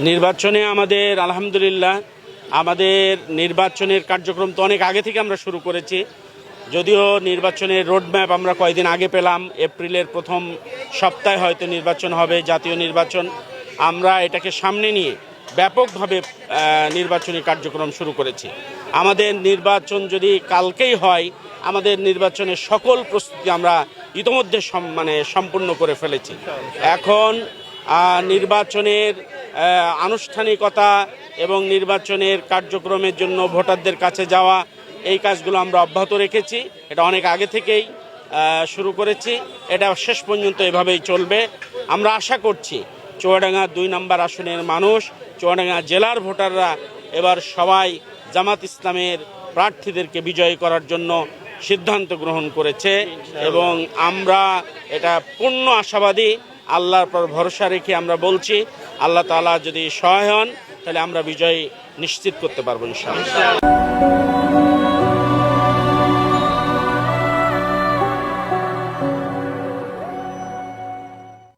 নির্বাচনে আমাদের, আলহামদুলিল্লাহ, আমাদের নির্বাচনের কার্যক্রম তো অনেক আগে থেকে আমরা শুরু করেছি। যদিও নির্বাচনের রোডম্যাপ আমরা কয়েকদিন আগে পেলাম, এপ্রিলের প্রথম সপ্তাহে হয়তো নির্বাচন হবে, জাতীয় নির্বাচন। আমরা এটাকে সামনে নিয়ে ব্যাপকভাবে নির্বাচনী কার্যক্রম শুরু করেছি। আমাদের নির্বাচন যদি কালকেই হয়, আমাদের নির্বাচনের সকল প্রস্তুতি আমরা ইতোমধ্যে মানে সম্পূর্ণ করে ফেলেছি। এখন নির্বাচনের আনুষ্ঠানিকতা এবং নির্বাচনের কার্যক্রমের জন্য ভোটারদের কাছে যাওয়া, এই কাজগুলো আমরা অব্যাহত রেখেছি। এটা অনেক আগে থেকেই শুরু করেছি। এটা শেষ পর্যন্ত এভাবেই চলবে। আমরা আশা করছি চুয়াডাঙ্গা দুই নম্বর আসনের মানুষ, চুয়াডাঙ্গা জেলার ভোটাররা এবার সবাই জামাত ইসলামের প্রার্থীদেরকে বিজয়ী করার জন্য সিদ্ধান্ত গ্রহণ করেছে এবং আমরা এটা পূর্ণ আশাবাদী আল্লাহর পর ভরসা রেখে আমরা বলছি, আল্লাহ তালা যদি সহায় হন, তাহলে আমরা বিজয় নিশ্চিত করতে পারব ইনশাআল্লাহ।